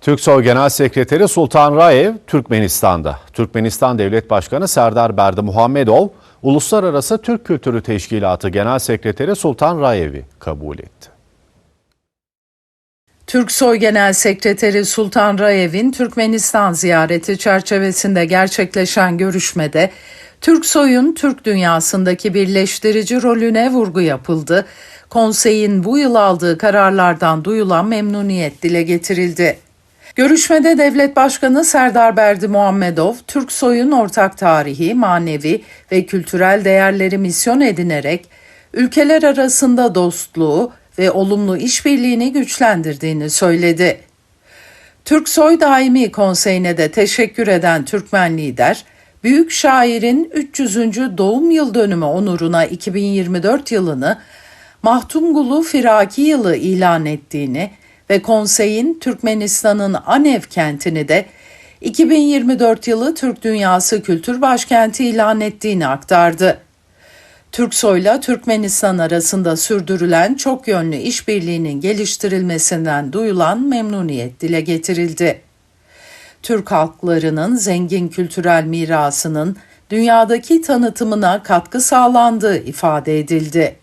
Türksoy Genel Sekreteri Sultan Raev, Türkmenistan'da. Türkmenistan Devlet Başkanı Serdar Berdi Muhammedov, Uluslararası Türk Kültürü Teşkilatı Genel Sekreteri Sultan Raev'i kabul etti. Türksoy Genel Sekreteri Sultan Raev'in Türkmenistan ziyareti çerçevesinde gerçekleşen görüşmede Türksoy'un Türk dünyasındaki birleştirici rolüne vurgu yapıldı. Konseyin bu yıl aldığı kararlardan duyulan memnuniyet dile getirildi. Görüşmede Devlet Başkanı Serdar Berdi Muhammedov, Türksoy'un ortak tarihi, manevi ve kültürel değerleri misyon edinerek ülkeler arasında dostluğu ve olumlu işbirliğini güçlendirdiğini söyledi. Türksoy Daimi Konseyi'ne de teşekkür eden Türkmen lider, büyük şairin 300. doğum yıl dönümü onuruna 2024 yılını Mahtumgulu Firaki yılı ilan ettiğini ve konseyin Türkmenistan'ın Anev kentini de 2024 yılı Türk Dünyası Kültür Başkenti ilan ettiğini aktardı. Türksoy'la Türkmenistan arasında sürdürülen çok yönlü işbirliğinin geliştirilmesinden duyulan memnuniyet dile getirildi. Türk halklarının zengin kültürel mirasının dünyadaki tanıtımına katkı sağlandığı ifade edildi.